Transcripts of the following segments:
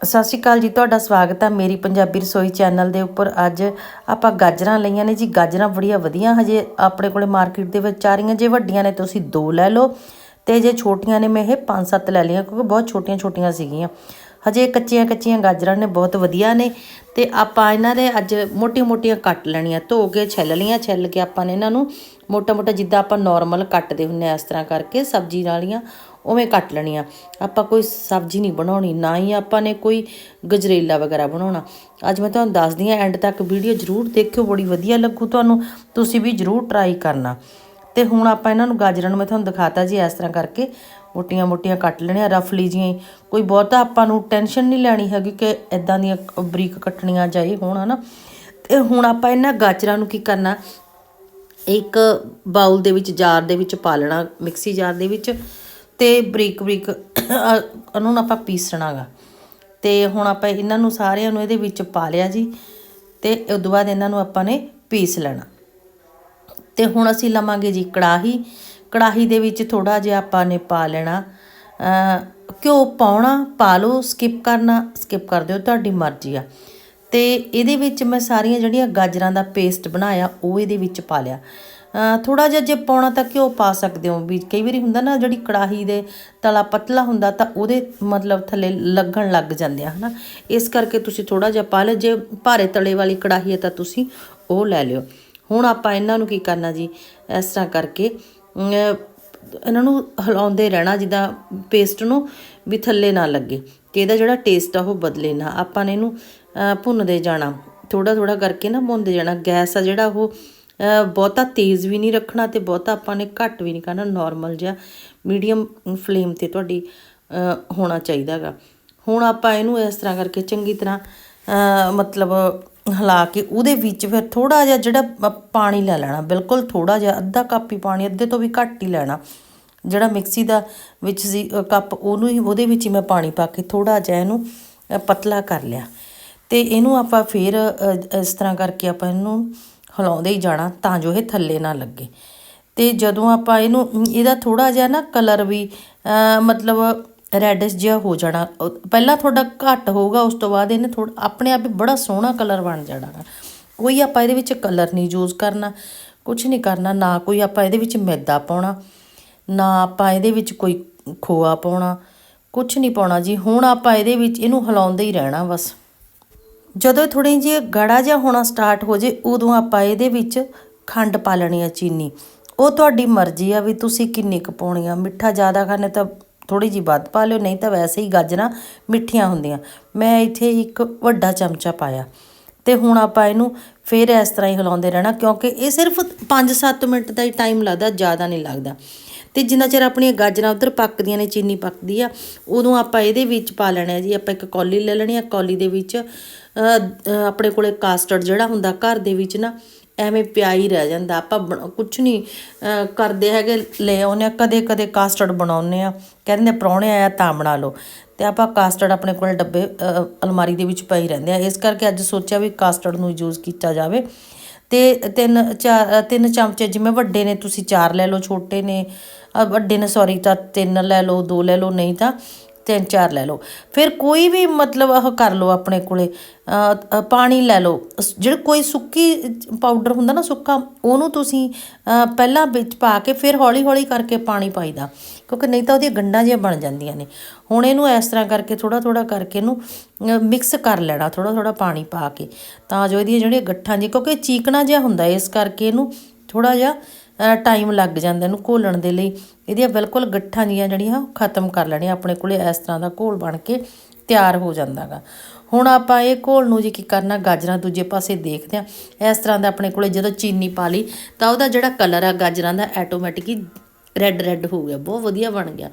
ਸਤਿ ਸ਼੍ਰੀ ਅਕਾਲ ਜੀ, ਤੁਹਾਡਾ ਸਵਾਗਤ ਹੈ ਮੇਰੀ ਪੰਜਾਬੀ ਰਸੋਈ ਚੈਨਲ ਦੇ ਉੱਪਰ। ਅੱਜ ਆਪਾਂ ਗਾਜਰਾਂ ਲਈਆਂ ਨੇ ਜੀ, ਗਾਜਰਾਂ ਬੜੀਆਂ ਵਧੀਆ, ਹਜੇ ਆਪਣੇ ਕੋਲੇ ਮਾਰਕੀਟ ਦੇ ਵਿੱਚ ਆ ਰਹੀਆਂ, ਜੇ ਵੱਡੀਆਂ ਨੇ ਤੁਸੀਂ ਦੋ ਲੈ ਲਓ ਤੇ ਜੇ ਛੋਟੀਆਂ ਨੇ ਮੈਂ ਇਹ ਪੰਜ ਸੱਤ ਲੈ ਲਈਆਂ, ਕਿਉਂਕਿ ਬਹੁਤ ਛੋਟੀਆਂ ਛੋਟੀਆਂ ਸੀਗੀਆਂ। ਹਜੇ ਕੱਚੀਆਂ ਕੱਚੀਆਂ ਗਾਜਰਾਂ ਨੇ, ਬਹੁਤ ਵਧੀਆ ਨੇ ਤੇ ਆਪਾਂ ਇਹਨਾਂ ਦੇ ਅੱਜ ਮੋਟੀਆਂ ਮੋਟੀਆਂ ਕੱਟ ਲੈਣੀਆਂ, ਧੋ ਕੇ ਛਿੱਲ ਲਈਆਂ, ਛਿੱਲ ਕੇ ਆਪਾਂ ਨੇ ਇਹਨਾਂ ਨੂੰ ਮੋਟਾ ਮੋਟਾ ਜਿੱਦਾਂ ਆਪਾਂ ਨਾਰਮਲ ਕੱਟਦੇ ਹੁੰਨੇ ਆ ਇਸ ਤਰ੍ਹਾਂ ਕਰਕੇ ਸਬਜ਼ੀ ਵਾਲੀਆਂ ਉਵੇਂ ਕੱਟ ਲੈਣੀਆਂ ਆਪਾਂ ਕੋਈ ਸਬਜ਼ੀ ਨਹੀਂ ਬਣਾਉਣੀ, ਨਾ ਹੀ ਆਪਾਂ ਨੇ ਕੋਈ ਗਜਰੇਲਾ ਵਗੈਰਾ ਬਣਾਉਣਾ। ਅੱਜ ਮੈਂ ਤੁਹਾਨੂੰ ਦੱਸਦੀ ਹਾਂ ਐਂਡ ਤੱਕ ਵੀਡੀਓ ਜ਼ਰੂਰ ਦੇਖਿਓ, ਬੜੀ ਵਧੀਆ ਲੱਗੂ ਤੁਹਾਨੂੰ। ਤੁਸੀਂ ਵੀ ਜ਼ਰੂਰ ਟਰਾਈ ਕਰਨਾ। ਤੇ ਹੁਣ ਆਪਾਂ ਇਹਨਾਂ ਨੂੰ ਗਾਜਰਾਂ ਨੂੰ ਮੈਂ ਤੁਹਾਨੂੰ ਦਿਖਾਤਾ ਜੀ, ਇਸ ਤਰ੍ਹਾਂ ਕਰਕੇ। ਮੋਟੀਆਂ ਮੋਟੀਆਂ ਕੱਟ ਲੈਣੀਆਂ ਰਫਲੀ ਜਿਹੀਆਂ ਹੀ। ਕੋਈ ਬਹੁਤਾ ਆਪਾਂ ਨੂੰ ਟੈਨਸ਼ਨ ਨਹੀਂ ਲੈਣੀ ਹੈਗੀ ਕਿ ਇਦਾਂ ਦੀਆਂ ਬਰੀਕ ਕੱਟਣੀਆਂ ਜਾਈ ਹੋਣ, ਹਨਾ। ਤੇ ਹੁਣ ਆਪਾਂ ਇਹਨਾਂ ਗਾਜਰਾਂ ਨੂੰ ਕੀ ਕਰਨਾ, ਇੱਕ ਬਾਉਲ ਦੇ ਵਿੱਚ ਜਾਰ ਦੇ ਵਿੱਚ ਪਾ ਲੈਣਾ, ਮਿਕਸੀ ਜਾਰ ਦੇ ਵਿੱਚ। ਤੇ ਬਰੀਕ ਬਰੀਕ ਅਹ, ਉਹਨੂੰ ਨਾ ਆਪਾਂ ਪੀਸਣਾਗਾ ਤੇ ਹੁਣ ਆਪਾਂ ਇਹਨਾਂ ਨੂੰ ਸਾਰਿਆਂ ਨੂੰ ਇਹਦੇ ਵਿੱਚ ਪਾ ਲਿਆ ਜੀ ਤੇ ਉਸ ਤੋਂ ਬਾਅਦ ਇਹਨਾਂ ਨੂੰ ਆਪਾਂ ਨੇ ਪੀਸ ਲੈਣਾ। ਤੇ ਹੁਣ ਅਸੀਂ ਲਵਾਂਗੇ ਜੀ ਕੜਾਹੀ। ਕੜਾਹੀ ਦੇ ਵਿੱਚ ਥੋੜਾ ਜਿਹਾ ਆਪਾਂ ਨੇ ਪਾ ਲੈਣਾ। ਘਿਓ ਪਾਉਣਾ ਪਾ ਲਓ ਸਕਿਪ ਕਰਨਾ ਸਕਿਪ ਕਰ ਦਿਓ ਤੁਹਾਡੀ ਮਰਜ਼ੀ ਆ। ਤੇ ਇਹਦੇ ਵਿੱਚ ਮੈਂ ਸਾਰੀਆਂ ਜਿਹੜੀਆਂ ਗਾਜਰਾਂ ਦਾ ਪੇਸਟ ਬਣਾਇਆ ਉਹ ਇਹਦੇ ਵਿੱਚ ਪਾ ਲਿਆ। ਥੋੜਾ ਜਿਹਾ ਜੇ ਪਾਉਣਾ ਤਾਂ ਘਿਓ ਪਾ ਸਕਦੇ ਹੋ? ਵੀ ਕਈ ਵਾਰੀ ਹੁੰਦਾ ਨਾ ਜਿਹੜੀ ਕੜਾਹੀ ਦੇ ਤਲਾ ਪਤਲਾ ਹੁੰਦਾ ਤਾਂ ਉਹਦੇ ਮਤਲਬ ਥੱਲੇ ਲੱਗਣ ਲੱਗ ਜਾਂਦੇ ਆ, ਹਨਾ? ਇਸ ਕਰਕੇ ਤੁਸੀਂ ਥੋੜਾ ਜਿਹਾ ਪਾ ਲਿਓ। ਜੇ ਭਾਰੇ ਤਲੇ ਵਾਲੀ ਕੜਾਹੀ ਹੈ ਤਾਂ ਤੁਸੀਂ ਉਹ ਲੈ ਲਿਓ। ਹੁਣ ਆਪਾਂ ਇਹਨਾਂ ਨੂੰ ਕੀ ਕਰਨਾ ਜੀ? ਇਸ ਤਰ੍ਹਾਂ ਕਰਕੇ ਇਹਨਾਂ ਨੂੰ ਹਿਲਾਉਂਦੇ ਰਹਿਣਾ, ਜਿੱਦਾਂ ਪੇਸਟ ਨੂੰ ਵੀ ਥੱਲੇ ਨਾ ਲੱਗੇ ਤੇ ਇਹਦਾ ਜਿਹੜਾ ਟੇਸਟ ਆ ਉਹ ਬਦਲੇ ਨਾ। ਆਪਾਂ ਨੇ ਇਹਨੂੰ ਭੁੰਨਦੇ ਜਾਣਾ। ਥੋੜਾ ਥੋੜਾ ਕਰਕੇ ਨਾ ਭੁੰਨਦੇ ਜਾਣਾ। ਗੈਸ ਆ ਜਿਹੜਾ ਉਹ ਬਹੁਤਾ ਤੇਜ਼ ਵੀ ਨਹੀਂ ਰੱਖਣਾ ਤੇ ਬਹੁਤਾ ਆਪਾਂ ਨੇ ਘੱਟ ਵੀ ਨਹੀਂ ਕਰਨਾ ਨਾਰਮਲ ਜਿਹਾ ਮੀਡੀਅਮ ਫਲੇਮ ਤੇ ਤੁਹਾਡੀ ਅ, ਹੋਣਾ ਚਾਹੀਦਾਗਾ ਹੁਣ ਆਪਾਂ ਇਹਨੂੰ ਇਸ ਤਰ੍ਹਾਂ ਕਰਕੇ ਚੰਗੀ ਤਰ੍ਹਾਂ ਮਤਲਬ ਹਿਲਾ ਕੇ ਉਹਦੇ ਵਿੱਚ ਫਿਰ ਥੋੜਾ ਜਿਹਾ ਜਿਹੜਾ ਪਾਣੀ ਲੈ ਲੈਣਾ ਬਿਲਕੁਲ ਥੋੜਾ ਜਿਹਾ ਅੱਧਾ ਕੱਪ ਹੀ ਪਾਣੀ ਅੱਧੇ ਤੋਂ ਵੀ ਘੱਟ ਹੀ ਲੈਣਾ। ਜਿਹੜਾ ਮਿਕਸੀ ਦਾ ਵਿੱਚ ਸੀ ਕੱਪ ਉਹਨੂੰ ਹੀ ਉਹਦੇ ਵਿੱਚ ਹੀ ਮੈਂ ਪਾਣੀ ਪਾ ਕੇ ਥੋੜਾ ਜਿਹਾ ਇਹਨੂੰ ਪਤਲਾ ਕਰ ਲਿਆ। ਤੇ ਇਹਨੂੰ ਆਪਾਂ ਫਿਰ ਇਸ ਤਰ੍ਹਾਂ ਕਰਕੇ ਆਪਾਂ ਇਹਨੂੰ ਹਿਲਾਉਂਦੇ ਹੀ ਜਾਣਾ ਤਾਂ ਜੋ ਇਹ ਥੱਲੇ ਨਾ ਲੱਗੇ। ਤੇ ਜਦੋਂ ਆਪਾਂ ਇਹਨੂੰ, ਇਹਦਾ ਥੋੜਾ ਜਿਹਾ ਨਾ ਕਲਰ ਵੀ ਮਤਲਬ ਰੈਡਿਸ਼ ਜਿਹਾ ਹੋ ਜਾਣਾ। ਪਹਿਲਾਂ ਤੁਹਾਡਾ ਘੱਟ ਹੋਊਗਾ, ਉਸ ਤੋਂ ਬਾਅਦ ਇਹਨੇ ਥੋੜਾ ਆਪਣੇ ਆਪ ਹੀ ਬੜਾ ਸੋਹਣਾ ਕਲਰ ਬਣ ਜਾਣਾ। ਗਾ। ਕੋਈ ਆਪਾਂ ਇਹਦੇ ਵਿੱਚ ਕਲਰ ਨਹੀਂ ਯੂਜ਼ ਕਰਨਾ ਕੁਝ ਨਹੀਂ ਕਰਨਾ, ਨਾ ਕੋਈ ਆਪਾਂ ਇਹਦੇ ਵਿੱਚ ਮੈਦਾ ਪਾਉਣਾ, ਨਾ ਆਪਾਂ ਇਹਦੇ ਵਿੱਚ ਕੋਈ ਖੋਆ ਪਾਉਣਾ ਕੁਝ ਨਹੀਂ ਪਾਉਣਾ ਜੀ। ਹੁਣ ਆਪਾਂ ਇਹਦੇ ਵਿੱਚ, ਇਹਨੂੰ ਹਿਲਾਉਂਦੇ ਹੀ ਰਹਿਣਾ ਬਸ। ਜਦੋਂ ਥੋੜੀ ਜਿਹੀ ਗੜਾ ਜਿਹਾ ਹੋਣਾ ਸਟਾਰਟ ਹੋ ਜੇ, ਉਦੋਂ ਆਪਾਂ ਇਹਦੇ ਵਿੱਚ ਖੰਡ ਪਾ ਲੈਣੀ ਆ ਚੀਨੀ। ਉਹ ਤੁਹਾਡੀ ਮਰਜ਼ੀ ਆ ਵੀ ਤੁਸੀਂ ਕਿੰਨੀ ਕੁ ਪਾਉਣੀ ਆ। ਮਿੱਠਾ ਜ਼ਿਆਦਾ ਖਾਣੇ ਤਾਂ ਥੋੜੀ ਜਿਹੀ ਵੱਧ ਪਾ ਲਿਓ, ਨਹੀਂ ਤਾਂ ਵੈਸੇ ਹੀ ਗਾਜਰਾਂ ਮਿੱਠੀਆਂ ਹੁੰਦੀਆਂ। ਮੈਂ ਇੱਥੇ ਇੱਕ ਵੱਡਾ ਚਮਚਾ ਪਾਇਆ। ਤੇ ਹੁਣ ਆਪਾਂ ਇਹਨੂੰ ਫਿਰ ਇਸ ਤਰ੍ਹਾਂ ਹੀ ਹਿਲਾਉਂਦੇ ਰਹਿਣਾ, ਕਿਉਂਕਿ ਇਹ ਸਿਰਫ 5-7 ਮਿੰਟ ਦਾ ਹੀ ਟਾਈਮ ਲੱਗਦਾ, ਜ਼ਿਆਦਾ ਨਹੀਂ ਲੱਗਦਾ। ਤੇ ਜਿੰਨਾ ਚਿਰ ਆਪਣੀਆਂ ਗਾਜਰਾਂ ਉਧਰ ਪੱਕਦੀਆਂ ਨੇ, ਚੀਨੀ ਪੱਕਦੀ ਆ, ਉਦੋਂ ਆਪਾਂ ਇਹਦੇ ਵਿੱਚ ਪਾ ਲੈਣਾ ਹੈ ਜੀ। ਆਪਾਂ ਇੱਕ ਕੌਲੀ ਲੈ ਲੈਣੀ ਆ, ਕੌਲੀ ਦੇ ਵਿੱਚ ਆਪਣੇ ਕੋਲੇ ਕਾਸਟਰਡ ਜਿਹੜਾ ਹੁੰਦਾ ਘਰ ਦੇ ਵਿੱਚ ਨਾ, ਐਵੇਂ ਪਿਆ ਹੀ ਰਹਿ ਜਾਂਦਾ। ਆਪਾਂ ਕੁਝ ਨਹੀਂ ਕਰਦੇ ਹੈਗੇ, ਲੈ ਆਉਂਦੇ ਆ ਕਦੇ ਕਦੇ ਕਾਸਟਰਡ ਬਣਾਉਂਦੇ ਆ ਕਹਿੰਦੇ ਪ੍ਰਾਹੁਣੇ ਆਇਆ ਤਾਂ ਬਣਾ ਲਓ। ਤੇ ਆਪਾਂ ਕਾਸਟਰਡ ਆਪਣੇ ਕੋਲ ਡੱਬੇ ਅਲਮਾਰੀ ਦੇ ਵਿੱਚ ਪਈ ਰਹਿੰਦੇ ਆ ਇਸ ਕਰਕੇ ਅੱਜ ਸੋਚਿਆ ਵੀ ਕਾਸਟਰਡ ਨੂੰ ਯੂਜ਼ ਕੀਤਾ ਜਾਵੇ। ਤੇ ਤਿੰਨ ਚਾਰ ਤਿੰਨ ਚਮਚੇ ਜਿਵੇਂ ਵੱਡੇ ਨੇ, ਤੁਸੀਂ ਚਾਰ ਲੈ ਲਓ, ਛੋਟੇ ਨੇ। ਵੱਡੇ ਨੇ ਸੌਰੀ ਤਾਂ ਤਿੰਨ ਲੈ ਲਓ, ਦੋ ਲੈ ਲਓ, ਨਹੀਂ ਤਾਂ ਤਿੰਨ ਚਾਰ ਲੈ ਲਓ। ਫਿਰ ਕੋਈ ਵੀ ਮਤਲਬ ਉਹ ਕਰ ਲਓ ਆਪਣੇ ਕੋਲੇ। ਪਾਣੀ ਲੈ ਲਓ। ਸ- ਜਿਹੜਾ ਕੋਈ ਸੁੱਕੀ ਪਾਊਡਰ ਹੁੰਦਾ ਨਾ ਸੁੱਕਾ, ਉਹਨੂੰ ਤੁਸੀਂ ਪਹਿਲਾਂ ਵਿੱਚ ਪਾ ਕੇ ਫਿਰ ਹੌਲੀ ਹੌਲੀ ਕਰਕੇ ਪਾਣੀ ਪਾਈਦਾ। ਕਿਉਂਕਿ ਨਹੀਂ ਤਾਂ ਉਹਦੀਆਂ ਗੰਢਾਂ ਜਿਹੀਆਂ ਬਣ ਜਾਂਦੀਆਂ ਨੇ। ਹੁਣ ਇਹਨੂੰ ਇਸ ਤਰ੍ਹਾਂ ਕਰਕੇ ਥੋੜਾ ਥੋੜਾ ਕਰਕੇ ਇਹਨੂੰ ਮਿਕਸ ਕਰ ਲੈਣਾ ਥੋੜਾ ਥੋੜਾ ਪਾਣੀ ਪਾ ਕੇ। ਤਾਂ ਜੋ ਇਹਦੀਆਂ ਜਿਹੜੀਆਂ ਗੱਠਾਂ ਜੀ, ਕਿਉਂਕਿ ਚੀਕਣਾ ਜਿਹਾ ਹੁੰਦਾ, ਇਸ ਕਰਕੇ ਇਹਨੂੰ ਥੋੜਾ ਜਿਹਾ ਟਾਈਮ ਲੱਗ ਜਾਂਦਾ ਇਹਨੂੰ ਘੋਲਣ ਦੇ ਲਈ। ਇਹਦੀਆਂ ਬਿਲਕੁਲ ਗੱਠਾਂ ਜੀਆਂ ਜਿਹੜੀਆਂ, ਉਹ ਖਤਮ ਕਰ ਲੈਣੀਆਂ। ਆਪਣੇ ਕੋਲੇ ਇਸ ਤਰ੍ਹਾਂ ਦਾ ਘੋਲ ਬਣ ਕੇ ਤਿਆਰ ਹੋ ਜਾਂਦਾਗਾ ਹੁਣ ਆਪਾਂ ਇਹ ਘੋਲ ਨੂੰ ਜੀ ਕੀ ਕਰਨਾ, ਗਾਜਰਾਂ ਦੂਜੇ ਪਾਸੇ ਦੇਖਦੇ ਆ ਇਸ ਤਰ੍ਹਾਂ ਦਾ ਆਪਣੇ ਕੋਲੇ ਜਦੋਂ ਚੀਨੀ ਪਾ ਲਈ, ਤਾਂ ਉਹਦਾ ਜਿਹੜਾ ਕਲਰ ਆ ਗਾਜਰਾਂ ਦਾ ਆਟੋਮੈਟਿਕ ਹੀ ਰੈੱਡ ਰੈੱਡ ਹੋ ਗਿਆ। ਬਹੁਤ ਵਧੀਆ ਬਣ ਗਿਆ।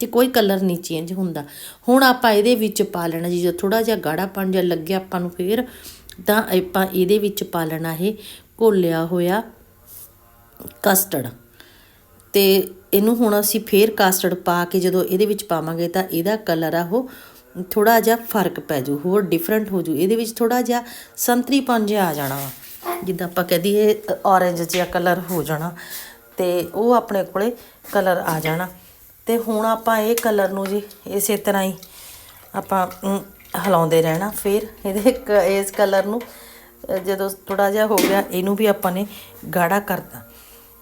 ਤੇ ਕੋਈ ਕਲਰ ਨਹੀਂ ਚੇਂਜ ਹੁੰਦਾ। ਹੁਣ ਆਪਾਂ ਇਹਦੇ ਵਿੱਚ ਪਾ ਲੈਣਾ ਜੀ, ਜਦੋਂ ਥੋੜਾ ਜਿਹਾ ਗਾੜਾਪਣ ਜਿਹਾ ਲੱਗਿਆ ਆਪਾਂ ਨੂੰ ਫੇਰ, ਤਾਂ ਆਪਾਂ ਇਹਦੇ ਵਿੱਚ ਪਾ ਲੈਣਾ ਇਹ ਘੋਲਿਆ ਹੋਇਆ ਕਸਟਰਡ ਅਤੇ ਇਹਨੂੰ ਹੁਣ ਅਸੀਂ ਫੇਰ ਕਾਸਟਰਡ ਪਾ ਕੇ ਜਦੋਂ ਇਹਦੇ ਵਿੱਚ ਪਾਵਾਂਗੇ ਤਾਂ ਇਹਦਾ ਕਲਰ ਆ ਉਹ ਥੋੜਾ ਜਿਹਾ ਫ਼ਰਕ ਪੈ ਜੂ ਹੋਰ ਡਿਫਰੈਂਟ ਹੋ ਜੂ ਇਹਦੇ ਵਿੱਚ ਥੋੜਾ ਜਿਹਾ ਸੰਤਰੀਪਨ ਜਿਹਾ ਆ ਜਾਣਾ ਵਾ। ਜਿੱਦਾਂ ਆਪਾਂ ਕਹਦੀ ਇਹ ਔਰੇਂਜ ਜਿਹਾ ਕਲਰ ਹੋ ਜਾਣਾ ਤੇ ਉਹ ਆਪਣੇ ਕੋਲੇ ਕਲਰ ਆ ਜਾਣਾ। ਤੇ ਹੁਣ ਆਪਾਂ ਇਹ ਕਲਰ ਨੂੰ ਜੀ, ਇਸੇ ਤਰ੍ਹਾਂ ਹੀ ਆਪਾਂ ਹਿਲਾਉਂਦੇ ਰਹਿਣਾ ਫਿਰ। ਇਹਦੇ ਇੱਕ, ਇਸ ਕਲਰ ਨੂੰ ਜਦੋਂ ਥੋੜਾ ਜਿਹਾ ਹੋ ਗਿਆ, ਇਹਨੂੰ ਵੀ ਆਪਾਂ ਨੇ ਗਾੜਾ ਕਰਤਾ।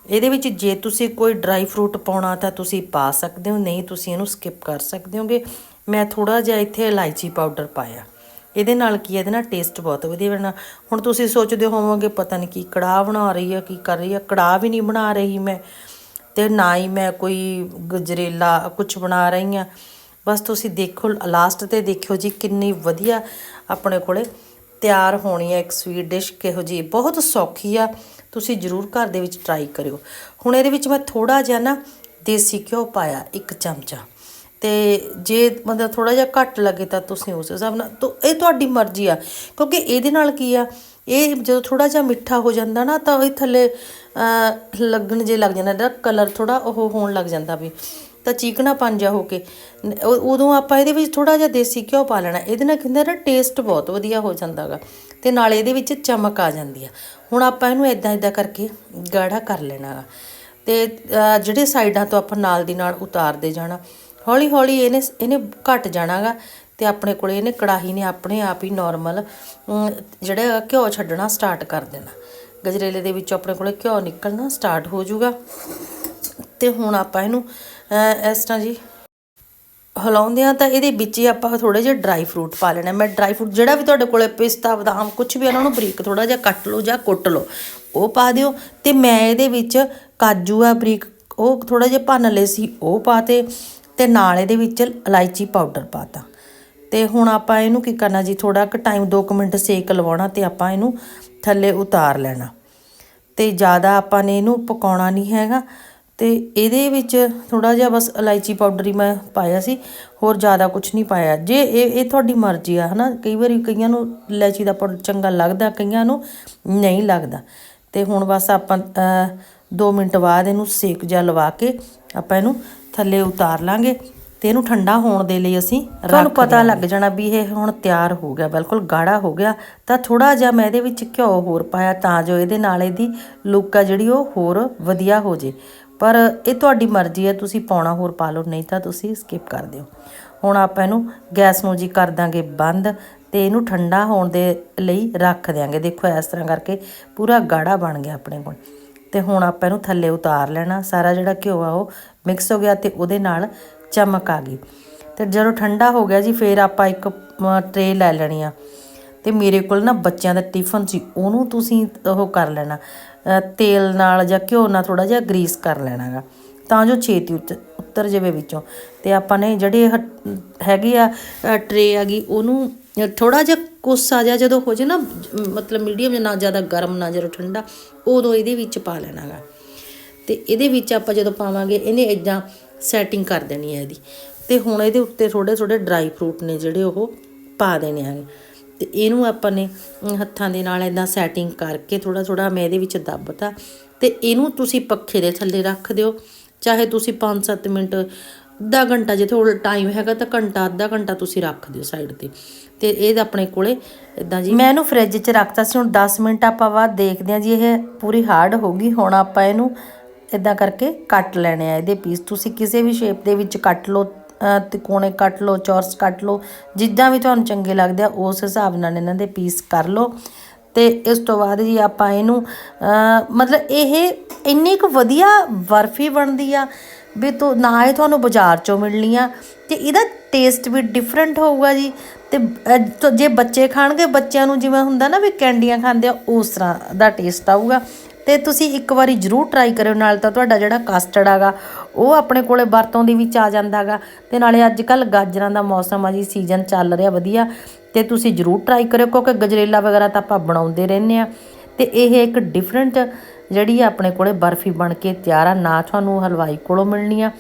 ਇਹਦੇ ਵਿੱਚ ਜੇ ਤੁਸੀਂ ਕੋਈ ਡਰਾਈ ਫਰੂਟ ਪਾਉਣਾ ਤਾਂ ਤੁਸੀਂ ਪਾ ਸਕਦੇ ਹੋ, ਨਹੀਂ ਤੁਸੀਂ ਇਹਨੂੰ ਸਕਿਪ ਕਰ ਸਕਦੇ ਹੋਗੇ। ਮੈਂ ਥੋੜਾ ਜਿਹਾ ਇੱਥੇ ਇਲਾਇਚੀ ਪਾਊਡਰ ਪਾਇਆ। ਇਹਦੇ ਨਾਲ ਕੀ ਹੈ, ਇਹਦੇ ਨਾਲ ਟੇਸਟ ਬਹੁਤ ਵਧੀਆ ਬਣਨਾ। ਹੁਣ ਤੁਸੀਂ ਸੋਚਦੇ ਹੋਵੋਗੇ, ਪਤਾ ਨਹੀਂ ਕੀ ਕੜਾਹ ਬਣਾ ਰਹੀ ਹੈ ਕੀ ਕਰ ਰਹੀ ਹੈ ਕੜਾਹ ਵੀ ਨਹੀਂ ਬਣਾ ਰਹੀ ਮੈਂ ਤੇ ਨਾ ਹੀ ਮੈਂ ਕੋਈ ਗਜਰੇਲਾ ਕੁਝ ਬਣਾ ਰਹੀ ਹਾਂ ਬਸ ਤੁਸੀਂ ਦੇਖੋ ਲਾਸਟ ਤੇ ਦੇਖਿਓ ਜੀ ਕਿੰਨੀ ਵਧੀਆ ਆਪਣੇ ਕੋਲੇ ਤਿਆਰ ਹੋਣੀ ਹੈ ਇੱਕ ਸਵੀਟ ਡਿਸ਼ ਕਿਹੋ ਜੀ ਬਹੁਤ ਸੌਖੀ ਆ। ਤੁਸੀਂ ਜ਼ਰੂਰ ਘਰ ਦੇ ਵਿੱਚ ਟਰਾਈ ਕਰਿਓ। ਹੁਣ ਇਹਦੇ ਵਿੱਚ ਮੈਂ ਥੋੜਾ ਜਿਹਾ ਨਾ ਦੇਸੀ ਘਿਓ ਪਾਇਆ, ਇੱਕ ਚਮਚਾ। ਤੇ ਜੇ ਮਤਲਬ ਥੋੜਾ ਜਿਹਾ ਘੱਟ ਲੱਗੇ ਤਾਂ ਤੁਸੀਂ ਉਸ ਹਿਸਾਬ ਨਾਲ ਤੋ ਇਹ ਤੁਹਾਡੀ ਮਰਜ਼ੀ ਆ। ਕਿਉਂਕਿ ਇਹਦੇ ਨਾਲ ਕੀ ਆ, ਇਹ ਜਦੋਂ ਥੋੜਾ ਜਿਹਾ ਮਿੱਠਾ ਹੋ ਜਾਂਦਾ ਨਾ ਤਾਂ ਇਹ ਥੱਲੇ ਲੱਗਣ ਜੇ ਲੱਗ ਜਾਂਦਾ, ਇਹਦਾ ਕਲਰ ਥੋੜਾ ਉਹ ਹੋਣ ਲੱਗ ਜਾਂਦਾ ਵੀ। ਤਾਂ ਚੀਕਣਾ ਪੰਜਾ ਹੋ ਕੇ। ਉਦੋਂ ਆਪਾਂ ਇਹਦੇ ਵਿੱਚ ਥੋੜਾ ਜਿਹਾ ਦੇਸੀ ਘਿਓ ਪਾ ਲੈਣਾ। ਇਹਦੇ ਨਾਲ ਕਹਿੰਦਾ ਨਾ ਟੇਸਟ ਬਹੁਤ ਵਧੀਆ ਹੋ ਜਾਂਦਾਗਾ। ਤੇ ਨਾਲ ਇਹਦੇ ਵਿੱਚ ਚਮਕ ਆ ਜਾਂਦੀ ਆ। ਹੁਣ ਆਪਾਂ ਇਹਨੂੰ ਇਦਾਂ ਇਦਾਂ ਕਰਕੇ ਗਾੜਾ ਕਰ ਲੈਣਾ ਗਾ ਤੇ ਜਿਹੜੇ ਸਾਈਡਾਂ ਤੋਂ ਆਪਾਂ ਨਾਲ ਦੀ ਨਾਲ ਉਤਾਰਦੇ ਜਾਣਾ ਹੌਲੀ ਹੌਲੀ ਇਹਨੇ ਇਹਨੇ ਘਟ ਜਾਣਾਗਾ ਤੇ ਆਪਣੇ ਕੋਲੇ ਇਹਨੇ ਕੜਾਹੀ ਨੇ ਆਪਣੇ ਆਪ ਹੀ ਨਾਰਮਲ ਜਿਹੜਾ ਘਿਓ ਛੱਡਣਾ ਸਟਾਰਟ ਕਰ ਦੇਣਾ। ਗਜਰੇਲੇ ਦੇ ਵਿੱਚੋਂ ਆਪਣੇ ਕੋਲੇ ਘਿਓ ਨਿਕਲਣਾ ਸਟਾਰਟ ਹੋ ਜਾਊਗਾ। ਤੇ ਹੁਣ ਆਪਾਂ ਇਹਨੂੰ ਇਸ ਤਰ੍ਹਾਂ ਜੀ ਹਿਲਾਉਂਦੇ ਆ ਤਾਂ ਇਹਦੇ ਵਿੱਚ ਹੀ ਆਪਾਂ ਥੋੜੇ ਜਿਹਾ ਡਰਾਈ ਫਰੂਟ ਪਾ ਲੈਣਾ। ਮੈਂ ਡਰਾਈ ਫਰੂਟ ਜਿਹੜਾ ਵੀ ਤੁਹਾਡੇ ਕੋਲੇ ਪਿਸਤਾ, ਬਦਾਮ ਕੁਝ ਵੀ ਉਹਨਾਂ ਨੂੰ ਬਰੀਕ ਥੋੜਾ ਜਿਹਾ ਕੱਟ ਲਓ ਜਾਂ ਕੁੱਟ ਲਓ। ਉਹ ਪਾ ਦਿਓ ਤੇ ਮੈਂ ਇਹਦੇ ਵਿੱਚ ਕਾਜੂ ਆ ਬਰੀਕ, ਉਹ ਥੋੜਾ ਜਿਹਾ ਭੰਨ ਲਏ ਸੀ, ਉਹ ਪਾਤੇ ਤੇ ਨਾਲ ਇਹਦੇ ਵਿੱਚ ਇਲਾਇਚੀ ਪਾਊਡਰ ਪਾਤਾ। ਤੇ ਹੁਣ ਆਪਾਂ ਇਹਨੂੰ ਕੀ ਕਰਨਾ ਜੀ ਥੋੜਾ ਕੁ ਟਾਈਮ 2 ਮਿੰਟ ਸੇਕ ਲਵਾਉਣਾ ਤੇ ਆਪਾਂ ਇਹਨੂੰ ਥੱਲੇ ਉਤਾਰ ਲੈਣਾ। ਤੇ ਜ਼ਿਆਦਾ ਆਪਾਂ ਨੇ ਇਹਨੂੰ ਪਕਾਉਣਾ ਨਹੀਂ ਹੈਗਾ। ਤੇ ਇਹਦੇ ਵਿੱਚ ਥੋੜਾ ਜਿਹਾ ਬਸ ਇਲਾਇਚੀ ਪਾਊਡਰ ਹੀ ਮੈਂ ਪਾਇਆ ਸੀ ਹੋਰ ਜ਼ਿਆਦਾ ਕੁਝ ਨਹੀਂ ਪਾਇਆ। ਜੇ ਇਹ ਇਹ ਤੁਹਾਡੀ ਮਰਜ਼ੀ ਆ ਹਨਾ? ਕਈ ਵਾਰੀ ਕਈਆਂ ਨੂੰ ਇਲਾਇਚੀ ਦਾ ਪਾਊਡਰ ਚੰਗਾ ਲੱਗਦਾ ਕਈਆਂ ਨੂੰ ਨਹੀਂ ਲੱਗਦਾ। ਤੇ ਹੁਣ ਬਸ ਆਪਾਂ 2 ਮਿੰਟ ਬਾਅਦ ਇਹਨੂੰ ਸੇਕ ਜਿਹਾ ਲਵਾ ਕੇ ਆਪਾਂ ਇਹਨੂੰ ਥੱਲੇ ਉਤਾਰ ਲਾਂਗੇ ਤੇ ਇਹਨੂੰ ਠੰਡਾ ਹੋਣ ਦੇ ਲਈ ਅਸੀਂ ਤੁਹਾਨੂੰ ਪਤਾ ਲੱਗ ਜਾਣਾ ਵੀ ਇਹ ਹੁਣ ਤਿਆਰ ਹੋ ਗਿਆ ਬਿਲਕੁਲ ਗਾੜਾ ਹੋ ਗਿਆ। ਤਾਂ ਥੋੜਾ ਜਿਹਾ ਮੈਂ ਇਹਦੇ ਵਿੱਚ ਘਿਓ ਹੋਰ ਪਾਇਆ ਤਾਂ ਜੋ ਇਹਦੇ ਨਾਲ ਇਹਦੀ ਲੁੱਕ ਆ ਜਿਹੜੀ ਉਹ ਹੋਰ ਵਧੀਆ ਹੋ ਜੇ। ਪਰ ਇਹ ਤੁਹਾਡੀ ਮਰਜ਼ੀ ਹੈ, ਤੁਸੀਂ ਪਾਉਣਾ ਹੋਰ ਪਾ ਲਓ, ਨਹੀਂ ਤਾਂ ਤੁਸੀਂ ਸਕਿਪ ਕਰ ਦਿਓ। ਹੁਣ ਆਪਾਂ ਇਹਨੂੰ ਗੈਸ ਨੂੰ ਜੀ ਕਰ ਦਾਂਗੇ ਬੰਦ ਤੇ ਇਹਨੂੰ ਠੰਡਾ ਹੋਣ ਦੇ ਲਈ ਰੱਖ ਦਿਆਂਗੇ। ਦੇਖੋ, ਇਸ ਤਰ੍ਹਾਂ ਕਰਕੇ ਪੂਰਾ ਗਾੜਾ ਬਣ ਗਿਆ ਆਪਣੇ ਕੋਲ। ਤੇ ਹੁਣ ਆਪਾਂ ਇਹਨੂੰ ਥੱਲੇ ਉਤਾਰ ਲੈਣਾ, ਸਾਰਾ ਜਿਹੜਾ ਘਿਓ ਆ ਉਹ ਮਿਕਸ ਹੋ ਗਿਆ ਤੇ ਉਹਦੇ ਨਾਲ ਚਮਕ ਆ ਗਈ। ਤੇ ਜਦੋਂ ਠੰਡਾ ਹੋ ਗਿਆ ਜੀ, ਫੇਰ ਆਪਾਂ ਇੱਕ ਟਰੇ ਲੈ ਲੈਣੀ ਆ। ਤੇ ਮੇਰੇ ਕੋਲ ਨਾ ਬੱਚਿਆਂ ਦਾ ਟਿਫਨ ਸੀ, ਉਹਨੂੰ ਤੁਸੀਂ ਉਹ ਕਰ ਲੈਣਾ। ਤੇਲ ਨਾਲ ਜਾਂ ਘਿਓ ਨਾਲ ਥੋੜਾ ਜਿਹਾ ਗਰੀਸ ਕਰ ਲੈਣਾਗਾ। ਤਾਂ ਜੋ ਛੇਤੀ ਉੱਤ- ਉੱਤਰ ਜਾਵੇ ਵਿੱਚੋਂ। ਤੇ ਆਪਾਂ ਨੇ ਜਿਹੜੇ ਇਹ ਹੈਗੇ ਆ ਟਰੇ ਹੈਗੀ, ਉਹਨੂੰ ਥੋੜਾ ਜਿਹਾ ਕੋਸਾ ਜਿਹਾ ਜਦੋਂ ਹੋ ਜੇ ਨਾ, ਮਤਲਬ ਮੀਡੀਅਮ ਨਾ, ਜ਼ਿਆਦਾ ਗਰਮ ਨਾ, ਜਦੋਂ ਠੰਡਾ, ਉਦੋਂ ਇਹਦੇ ਵਿੱਚ ਪਾ ਲੈਣਾਗਾ। ਤੇ ਇਹਦੇ ਵਿੱਚ ਆਪਾਂ ਜਦੋਂ ਪਾਵਾਂਗੇ, ਇਹਨੇ ਇਦਾਂ ਸੈਟਿੰਗ ਕਰ ਦੇਣੀ ਹੈ ਇਹਦੀ। ਤੇ ਹੁਣ ਇਹਦੇ ਉੱਤੇ ਥੋੜੇ ਥੋੜੇ ਡਰਾਈ ਫਰੂਟ ਨੇ ਜਿਹੜੇ ਉਹ ਪਾ ਦੇਣੇ ਹੈਗੇ। ਤੇ ਇਹਨੂੰ ਆਪਾਂ ਨੇ ਹੱਥਾਂ ਦੇ ਨਾਲ ਇਦਾਂ ਸੈਟਿੰਗ ਕਰਕੇ ਥੋੜਾ ਥੋੜਾ ਮੈਂ ਇਹਦੇ ਵਿੱਚ ਦੱਬਤਾ ਤੇ ਇਹਨੂੰ ਤੁਸੀਂ ਪੱਖੇ ਦੇ ਥੱਲੇ ਰੱਖ ਦਿਓ। ਚਾਹੇ ਤੁਸੀਂ 5-7 ਮਿੰਟ, ਅੱਧਾ ਘੰਟਾ ਜੇ ਥੋੜਾ ਟਾਈਮ ਹੈਗਾ ਤਾਂ ਘੰਟਾ, ਅੱਧਾ ਘੰਟਾ ਤੁਸੀਂ ਰੱਖ ਦਿਓ ਸਾਈਡ ਤੇ। ਤੇ ਇਹ ਆਪਣੇ ਕੋਲੇ ਇਦਾਂ ਜੀ। ਮੈਂ ਇਹਨੂੰ ਫ੍ਰਿਜ 'ਚ ਰੱਖਤਾ ਸੀ, ਹੁਣ 10 ਮਿੰਟ ਆਪਾਂ ਬਾਅਦ ਦੇਖਦੇ ਹਾਂ ਜੀ, ਇਹ ਪੂਰੀ ਹਾਰਡ ਹੋ ਗਈ। ਹੁਣ ਆਪਾਂ ਇਹਨੂੰ ਇਦਾਂ ਕਰਕੇ ਕੱਟ ਲੈਣੇ ਆ ਇਹਦੇ ਪੀਸ ਤੁਸੀਂ ਕਿਸੇ ਵੀ ਸ਼ੇਪ ਦੇ ਵਿੱਚ ਕੱਟ ਲਓ ਤਿਕੋਣੇ ਕੱਟ ਲਓ, ਚੌਰਸ ਕੱਟ ਲਓ, ਜਿੱਦਾਂ ਵੀ ਤੁਹਾਨੂੰ ਚੰਗੇ ਲੱਗਦੇ ਆ, ਉਸ ਹਿਸਾਬ ਨਾਲ ਇਹਨਾਂ ਦੇ ਪੀਸ ਕਰ ਲਓ। ਤੇ ਇਸ ਤੋਂ ਬਾਅਦ ਜੀ ਆਪਾਂ ਇਹਨੂੰ ਮਤਲਬ ਇਹ ਇੰਨੀ ਕੁ ਵਧੀਆ ਬਰਫੀ ਬਣਦੀ ਆ ਵੀ ਤੋ ਨਾ ਇਹ ਤੁਹਾਨੂੰ ਬਾਜ਼ਾਰ ਚੋਂ ਮਿਲਣੀ ਆ। ਤੇ ਇਹਦਾ ਟੇਸਟ ਵੀ ਡਿਫਰੈਂਟ ਹੋਊਗਾ ਜੀ। ਤੇ ਜੇ ਬੱਚੇ ਖਾਣਗੇ, ਬੱਚਿਆਂ ਨੂੰ ਜਿਵੇਂ ਹੁੰਦਾ ਨਾ ਵੀ ਕੈਂਡੀਆਂ ਖਾਂਦੇ ਆ, ਉਸ ਤਰ੍ਹਾਂ ਦਾ ਟੇਸਟ ਆਊਗਾ। ਤੇ ਤੁਸੀਂ ਇੱਕ ਵਾਰੀ ਜਰੂਰ ਟਰਾਈ ਕਰਿਓ, ਨਾਲ ਤਾਂ ਤੁਹਾਡਾ ਜਿਹੜਾ ਕਸਟਰਡ ਆਗਾ, ਉਹ ਆਪਣੇ ਕੋਲੇ ਵਰਤੋਂ ਦੇ ਵਿੱਚ ਆ ਜਾਂਦਾਗਾ। ਤੇ ਨਾਲੇ ਅੱਜ ਕੱਲ ਗਾਜਰਾਂ ਦਾ ਮੌਸਮ ਆ ਜੀ ਸੀਜ਼ਨ ਚੱਲ ਰਿਹਾ ਵਧੀਆ, ਤੇ ਤੁਸੀਂ ਜਰੂਰ ਟਰਾਈ ਕਰਿਓ, ਕਿਉਂਕਿ ਗਜਰੇਲਾ ਵਗੈਰਾ ਤਾਂ ਆਪਾਂ ਬਣਾਉਂਦੇ ਰਹਿੰਦੇ ਆ ਤੇ ਇਹ ਇੱਕ ਡਿਫਰੈਂਟ ਜਿਹੜੀ ਆ ਆਪਣੇ ਕੋਲੇ ਬਰਫੀ ਬਣ ਕੇ ਤਿਆਰ ਆ, ਨਾ ਤੁਹਾਨੂੰ ਹਲਵਾਈ ਕੋਲੋਂ ਮਿਲਣੀ ਆ।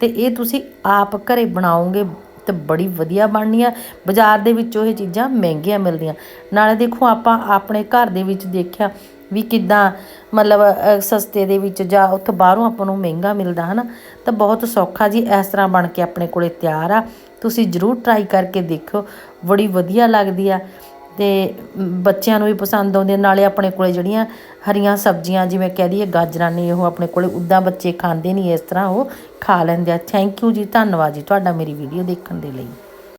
ਤੇ ਇਹ ਤੁਸੀਂ ਆਪ ਘਰੇ ਬਣਾਓਗੇ ਤੇ ਬੜੀ ਵਧੀਆ ਬਣਨੀ ਆ। ਬਾਜ਼ਾਰ ਦੇ ਵਿੱਚੋਂ ਇਹ ਚੀਜ਼ਾਂ ਮਹਿੰਗੀਆਂ ਮਿਲਦੀਆਂ। ਨਾਲੇ ਦੇਖੋ, ਆਪਾਂ ਆਪਣੇ ਘਰ ਦੇ ਵਿੱਚ ਦੇਖਿਆ ਵੀ ਕਿੱਦਾਂ ਮਤਲਬ ਸਸਤੇ ਦੇ ਵਿੱਚ ਜਾਂ ਉੱਥੋਂ ਬਾਹਰੋਂ ਆਪਾਂ ਨੂੰ ਮਹਿੰਗਾ ਮਿਲਦਾ, ਹਨਾ? ਤਾਂ ਬਹੁਤ ਸੌਖਾ ਜੀ ਇਸ ਤਰ੍ਹਾਂ ਬਣ ਕੇ ਆਪਣੇ ਕੋਲੇ ਤਿਆਰ ਆ। ਤੁਸੀਂ ਜਰੂਰ ਟਰਾਈ ਕਰਕੇ ਦੇਖਿਓ, ਬੜੀ ਵਧੀਆ ਲੱਗਦੀ ਆ। ਤੇ ਬੱਚਿਆਂ ਨੂੰ ਵੀ ਪਸੰਦ ਆਉਂਦੇ ਨਾਲੇ ਆਪਣੇ ਕੋਲੇ ਜਿਹੜੀਆਂ ਹਰੀਆਂ ਸਬਜ਼ੀਆਂ, ਜਿਵੇਂ ਕਹਿ ਦਈਏ ਗਾਜਰਾਂ ਨੇ, ਉਹ ਆਪਣੇ ਕੋਲੇ ਉੱਦਾਂ ਬੱਚੇ ਖਾਂਦੇ ਨਹੀਂ, ਇਸ ਤਰ੍ਹਾਂ ਉਹ ਖਾ ਲੈਂਦੇ ਆ। ਥੈਂਕ ਯੂ ਜੀ, ਧੰਨਵਾਦ ਜੀ ਤੁਹਾਡਾ ਮੇਰੀ ਵੀਡੀਓ ਦੇਖਣ ਦੇ ਲਈ।